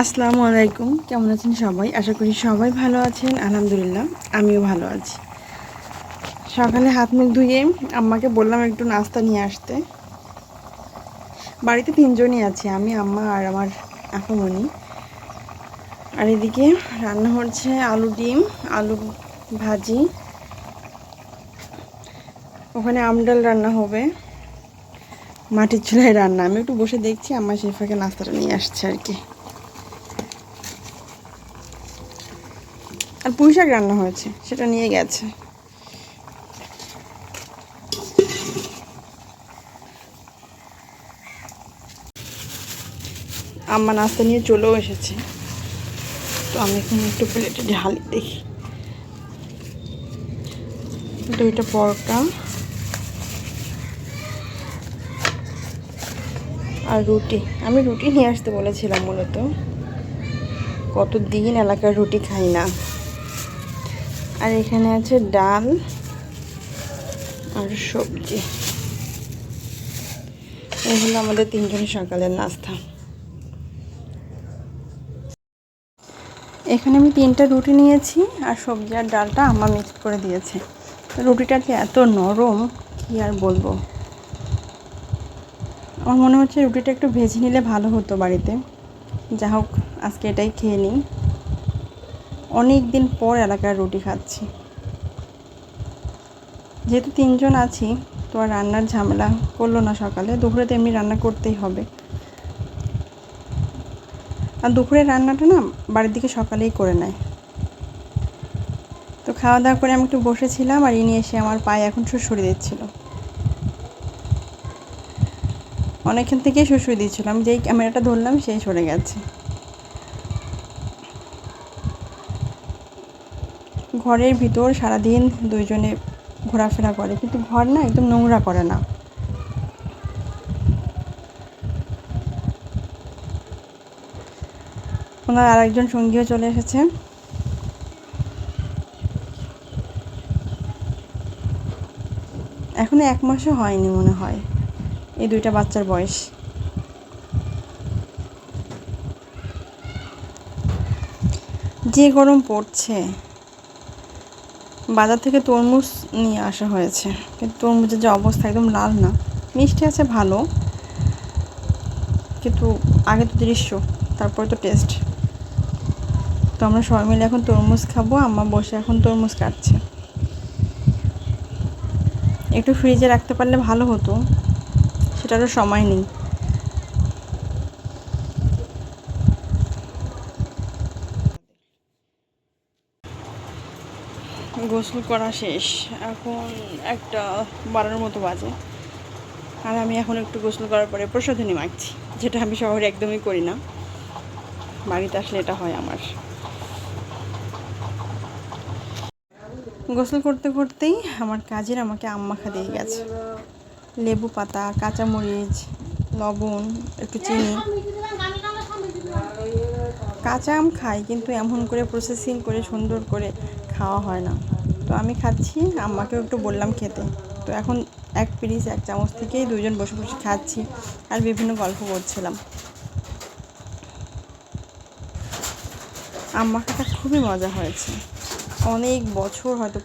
আসসালামু আলাইকুম। কেমন আছেন সবাই? আশা করি সবাই ভালো আছেন। আলহামদুলিল্লাহ, আমিও ভালো আছি। সকালে হাত মুখ ধুয়ে আম্মাকে বললাম একটু নাস্তা নিয়ে আসতে। বাড়িতে তিনজনই আছে, আমি, আম্মা আর আমার আপামনি আর এদিকে রান্না হচ্ছে আলু ডিম, আলু ভাজি। ওখানে আমডাল রান্না হবে। মাটির চুলায় রান্না। আমি একটু বসে দেখছি আমার শেফাকে নাস্তাটা নিয়ে আসছে আর কি। আর পুঁই শাক রান্না হয়েছে, সেটা নিয়ে গেছে। আম্মা নাস্তা নিয়ে চলেও এসেছে। তো আমি এখন একটু প্লেটে ঢালি দেখি। দুইটা পরোটা আর রুটি। আমি রুটি নিয়ে আসতে বলেছিলাম মূলত। কত দিন এলাকার রুটি খাই না। আর এখানে আছে ডাল আর সবজি। এই হলো আমাদের তিনজনের সকালের নাস্তা। এখানে আমি তিনটা রুটি নিয়েছি আর সবজি আর ডালটা আমার মিক্স করে দিয়েছে। রুটিটা যে এত নরম, কি আর বলব? আমার মনে হচ্ছে রুটিটা একটু ভেজে নিলে ভালো হতো বাড়িতে। যা হোক আজকে এটাই খেয়ে নিই। অনেক দিন পর এলাকার রুটি খাচ্ছি। যেহেতু তিনজন আছি, তো আর রান্নার ঝামেলা করল না সকালে। দুপুরে তো এমনি রান্না করতেই হবে। আর দুপুরের রান্নাটা না বাড়ির দিকে সকালেই করে নেয়। তো খাওয়া দাওয়া করে আমি একটু বসেছিলাম আর ইনি এসে আমার পায়ে এখন সুসুরি দিচ্ছিল। অনেকক্ষণ থেকেই সুসুরি দিচ্ছিলাম যেই ক্যামেরাটা ধরলাম, সেই সরে গেছে। ঘরের ভিতর সারাদিন দুইজনে ঘোরাফেরা করে, কিন্তু ঘর না একদম নোংরা করে না। ওনার আরেকজন সঙ্গীও চলে এসেছে। এখনও এক মাসও হয়নি মনে হয়, এই দুইটা বাচ্চার বয়স। যে গরম পড়ছে বাজার থেকে তরমুজ নিয়ে আসা হয়েছে। কিন্তু তরমুজের যে অবস্থা একদম লাল না। মিষ্টি আছে, ভালো। কিন্তু আগে তো দৃশ্য, তারপরে তো টেস্ট তো আমরা সবাই মিলে এখন তরমুজ খাব, আম্মা বসে এখন তরমুজ কাটছে। একটু ফ্রিজে রাখতে পারলে ভালো হতো, সেটারও সময় নেই। গোসল করা শেষ। এখন একটা বারোর মতো বাজে। আর আমি এখন একটু গোসল করার পরে প্রসাধনী মাখছি, যেটা আমি শহরে একদমই করি না। বাড়িতে আসলে এটা হয় আমার। গোসল করতে করতেই আমার কাজের আমাকে আম মাখা দিয়ে গেছে। লেবু পাতা, কাঁচামরিচ, লবণ, একটু চিনি। কাঁচা আম খাই, কিন্তু এমন করে প্রসেসিং করে, সুন্দর করে খাওয়া হয় না। তো আমি খাচ্ছি, আম্মাকেও একটু বললাম খেতে। তো এখন এক পিরিচ, এক চামচ থেকেই দুজন বসে বসে খাচ্ছি আর বিভিন্ন গল্প করছিলাম। আম্মা খাটা খুবই মজা হয়েছে। অনেক বছর হয়তো,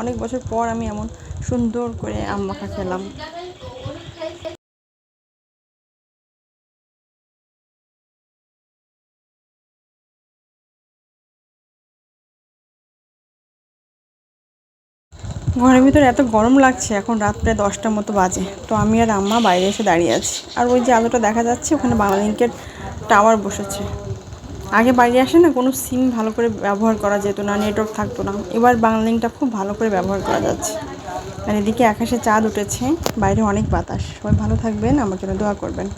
অনেক বছর পর আমি এমন সুন্দর করে আম মাখা খেলাম। ঘরের ভিতরে এত গরম লাগছে, এখন রাত প্রায় দশটার মতো বাজে। তো আমি আর আম্মা বাইরে এসে দাঁড়িয়ে আছি। আর ওই যে আলোটা দেখা যাচ্ছে, ওখানে বাংলালিঙ্কের টাওয়ার বসেছে। আগে বাইরে আসে না, কোনো সিম ভালো করে ব্যবহার করা যেত না নেটওয়ার্ক থাকতো না। এবার বাংলালিঙ্কটা খুব ভালো করে ব্যবহার করা যাচ্ছে। আর এদিকে আকাশে চাঁদ উঠেছে, বাইরে অনেক বাতাস। সবাই ভালো থাকবেন আমার জন্য দোয়া করবেন।